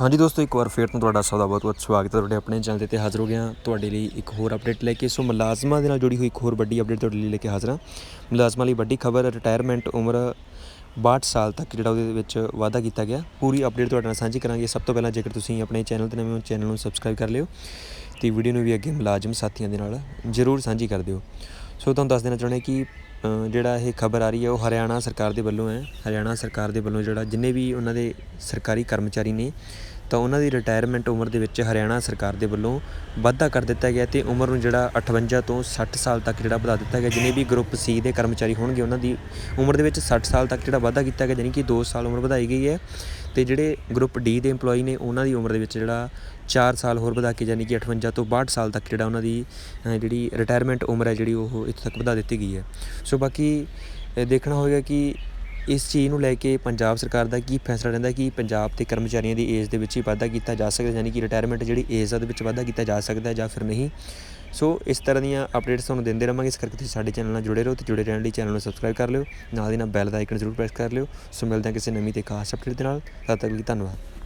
ਹਾਂਜੀ ਦੋਸਤੋ, ਇੱਕ ਵਾਰ ਫੇਰ ਤੋਂ ਤੁਹਾਡਾ ਸਭ ਦਾ ਬਹੁਤ-ਬਹੁਤ ਸਵਾਗਤ ਹੈ। ਤੁਹਾਡੇ ਆਪਣੇ ਚੈਨਲ ਤੇ ਹਾਜ਼ਰ ਹੋ ਗਿਆ ਤੁਹਾਡੇ ਲਈ ਇੱਕ ਹੋਰ ਅਪਡੇਟ ਲੈ ਕੇ ਸੋ ਮੁਲਾਜ਼ਮਾਂ ਦੇ ਨਾਲ ਜੁੜੀ ਹੋਈ ਇੱਕ ਹੋਰ ਵੱਡੀ ਅਪਡੇਟ ਤੁਹਾਡੇ ਲਈ ਲੈ ਕੇ ਹਾਜ਼ਰ ਹਾਂ। ਮੁਲਾਜ਼ਮਾਂ ਲਈ ਵੱਡੀ ਖਬਰ ਰਿਟਾਇਰਮੈਂਟ ਉਮਰ 62 ਸਾਲ ਤੱਕ ਜਿਹੜਾ ਉਹਦੇ ਵਿੱਚ ਵਾਅਦਾ ਕੀਤਾ ਗਿਆ। ਪੂਰੀ ਅਪਡੇਟ ਤੁਹਾਡੇ ਨਾਲ ਸਾਂਝੀ ਕਰਾਂਗੇ। ਸਭ ਤੋਂ ਪਹਿਲਾਂ ਜੇਕਰ ਤੁਸੀਂ ਆਪਣੇ ਚੈਨਲ ਤੇ ਨਵੇਂ ਹੋ, ਚੈਨਲ ਨੂੰ ਸਬਸਕ੍ਰਾਈਬ ਕਰ ਲਿਓ ਤੇ ਵੀਡੀਓ ਨੂੰ ਵੀ ਅੱਗੇ ਮੁਲਾਜ਼ਮ ਸਾਥੀਆਂ ਦੇ ਨਾਲ ਜ਼ਰੂਰ ਸਾਂਝੀ ਕਰ ਦਿਓ। ਸੋ ਤੁਹਾਨੂੰ ਦੱਸ ਦੇਣਾ ਚਾਹੁੰਦੇ ਕਿ ਜਿਹੜਾ ਇਹ ਖਬਰ ਆ ਰਹੀ ਹੈ, ਉਹ ਹਰਿਆਣਾ ਸਰਕਾਰ ਦੇ ਵੱਲੋਂ ਹੈ। ਹਰਿਆਣਾ ਸਰਕਾਰ ਦੇ ਵੱਲੋਂ ਜਿਹੜਾ ਜਿੰਨੇ ਵੀ ਉਹਨਾਂ ਦੇ ਸਰਕਾਰੀ ਕਰਮਚਾਰੀ ਨੇ ਤਾਂ ਉਹਨਾਂ ਦੀ ਰਿਟਾਇਰਮੈਂਟ ਉਮਰ ਦੇ ਵਿੱਚ ਹਰਿਆਣਾ ਸਰਕਾਰ ਦੇ ਵੱਲੋਂ ਵਾਧਾ ਕਰ ਦਿੱਤਾ ਗਿਆ ਤੇ ਉਮਰ ਨੂੰ ਜਿਹੜਾ 58 ਤੋਂ 60 ਸਾਲ ਤੱਕ ਜਿਹੜਾ ਵਧਾ ਦਿੱਤਾ ਗਿਆ, ਜਿੰਨੇ ਵੀ ਗਰੁੱਪ ਸੀ ਦੇ ਕਰਮਚਾਰੀ ਹੋਣਗੇ, ਉਹਨਾਂ ਦੀ ਉਮਰ ਦੇ ਵਿੱਚ 60 ਸਾਲ ਤੱਕ ਜਿਹੜਾ ਵਾਧਾ ਕੀਤਾ ਗਿਆ ਯਾਨੀ ਕਿ 2 ਸਾਲ ਉਮਰ ਵਧਾਈ ਗਈ ਹੈ ਤੇ ਜਿਹੜੇ ਗਰੁੱਪ ਡੀ ਦੇ EMPLOYE ਨੇ, ਉਹਨਾਂ ਦੀ ਉਮਰ ਦੇ ਵਿੱਚ ਜਿਹੜਾ 4 ਸਾਲ ਹੋਰ ਵਧਾ ਕੇ ਯਾਨੀ ਕਿ 58 ਤੋਂ 62 ਸਾਲ ਤੱਕ ਜਿਹੜਾ ਉਹਨਾਂ ਦੀ ਜਿਹੜੀ ਰਿਟਾਇਰਮੈਂਟ ਉਮਰ ਹੈ, ਜਿਹੜੀ ਉਹ ਇੱਥੇ ਤੱਕ ਵਧਾ ਦਿੱਤੀ ਗਈ ਹੈ। ਸੋ ਬਾਕੀ ਦੇਖਣਾ ਹੋਵੇਗਾ ਕਿ ਇਸ ਚੀਜ਼ ਨੂੰ ਲੈ ਕੇ ਪੰਜਾਬ ਸਰਕਾਰ ਦਾ ਕੀ ਫੈਸਲਾ ਰਹਿੰਦਾ ਕਿ ਪੰਜਾਬ ਦੇ ਕਰਮਚਾਰੀਆਂ ਦੀ ਏਜ ਦੇ ਵਿੱਚ ਹੀ ਵਾਧਾ ਕੀਤਾ ਜਾ ਸਕਦਾ ਯਾਨੀ ਕਿ ਰਿਟਾਇਰਮੈਂਟ ਜਿਹੜੀ ਏਜ ਦੇ ਵਿੱਚ ਵਾਧਾ ਕੀਤਾ ਜਾ ਸਕਦਾ ਜਾਂ ਫਿਰ ਨਹੀਂ। ਸੋ ਇਸ ਤਰ੍ਹਾਂ ਦੀਆਂ ਅਪਡੇਟਸ ਤੁਹਾਨੂੰ ਦਿੰਦੇ ਰਹਾਂਗੇ। ਇਸ ਕਰਕੇ ਤੁਸੀਂ ਸਾਡੇ ਚੈਨਲ ਨਾਲ ਜੁੜੇ ਰਹੋ ਤੇ ਜੁੜੇ ਰਹਿਣ ਲਈ ਚੈਨਲ ਨੂੰ ਸਬਸਕ੍ਰਾਈਬ ਕਰ ਲਿਓ। ਨਾਲ ਦੀ ਨਾਲ ਬੈਲ ਦਾ ਆਈਕਨ ਜ਼ਰੂਰ ਪ੍ਰੈਸ ਕਰ ਲਿਓ। ਸੋ ਮਿਲਦੇ ਹਾਂ ਕਿਸੇ ਨਵੀਂ ਤੇ ਖਾਸ ਅਪਡੇਟ ਦੇ ਨਾਲ। ਤਦ ਤੱਕ ਲਈ ਧੰਨਵਾਦ।